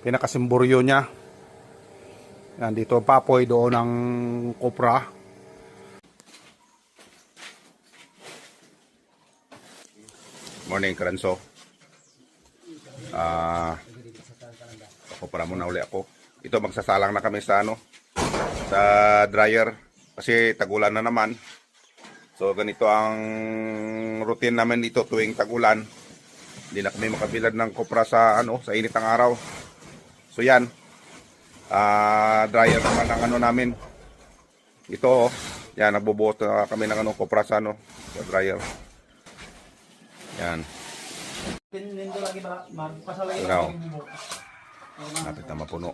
pinakasimburyo niya. Yan, dito ang papoy doon ang kopra. Morning, Karanso. Ah, ako para muna uli ako. Ito magsasalang na kami sa ano, sa dryer kasi tagulan na naman. So ganito ang routine namin dito tuwing tagulan. Hindi na kami makabilad ng kopra sa ano, sa init ng araw. So yan. Ah, dryer naman ang ano namin. Ito oh. Yan, nagbubuhos na kami ng ano, kopra sa ano, sa dryer. Yan. Ikaw. Napit na mapuno.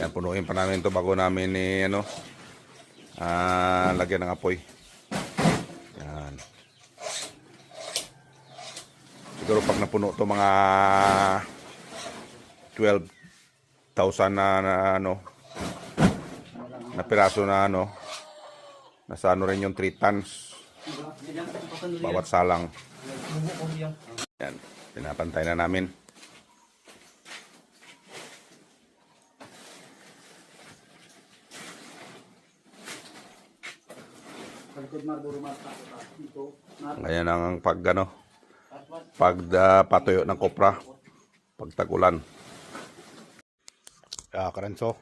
Yan, punuin pa namin to bago namin ni ano, ah, lagyan ng apoy. Yan. Siguro pag napuno to mga 12,000 na, na ano, na piraso na ano, nasa ano rin yung 3 tons bawat salang. Yan, pinapantay na namin. Ganyan ang pag ano, pag ah, patuyo ng kopra, pag tagulan. Ah, karenso.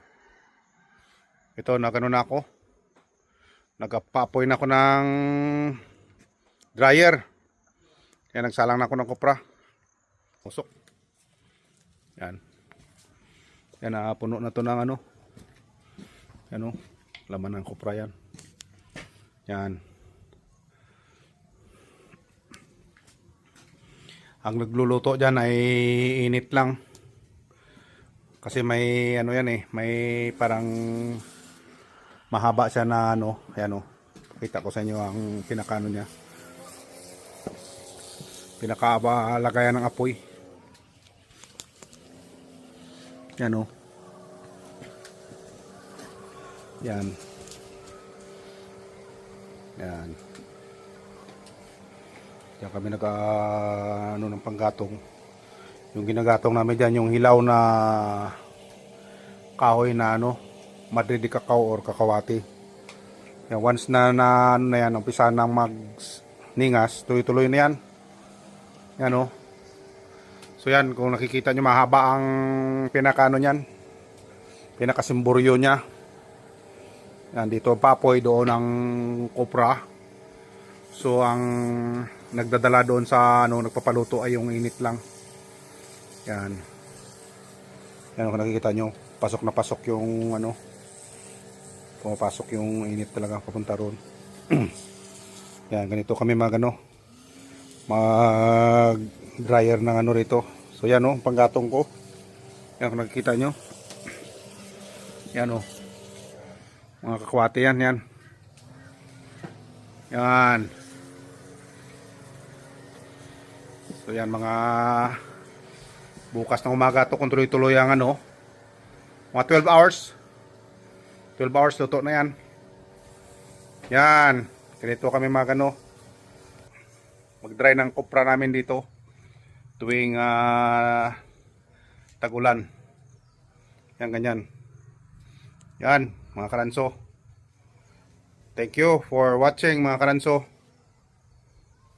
Ito, nagano na ako. Nagapapoy na ako ng dryer. Kaya nagsalang na ako ng kopra. Usok. Yan. Yan, ah, puno na to ng ano. Ano, laman ng kopra yan. Yan. Ang nagluluto dyan ay init lang. Kasi may ano yan eh, may parang mahaba siya na ano, ayan o. Pakita ko sa inyo ang pinakano niya. Pinakabalagayan ng apoy. Yan o. Yan. Yan. Diyan kami nag ano ng panggatong. Yung ginagatong namin diyan yung hilaw na kahoy na ano, Madrid de cacao or kakawati. Yan, once na na, ano na yan, umpisa nang mag ningas, tuloy-tuloy na yan. Yan o. So yan, kung nakikita nyo mahaba ang pinakano niyan. Pinakasimburyo niya. Yan, dito papoy doon ang kopra. So ang nagdadala doon sa ano nagpapaluto ay yung init lang. Yan. Yan kung nakikita nyo, pasok na pasok yung ano pumapasok yung init talaga papunta roon. Yan, ganito kami mag ano mag dryer ng ano rito. So yan oh, panggatong ko. Yan kung nakikita nyo. Yan oh. Mga kakwate yan, yan. Yan. So yan mga bukas ng umaga to kung tuloy-tuloy ang ano. Mga 12 hours. 12 hours luto na yan. Yan. Ganito kami mag ano. Mag-dry ng kopra namin dito. Tuwing ah, tagulan. Yan ganyan. Yan mga karanso. Thank you for watching mga karanso.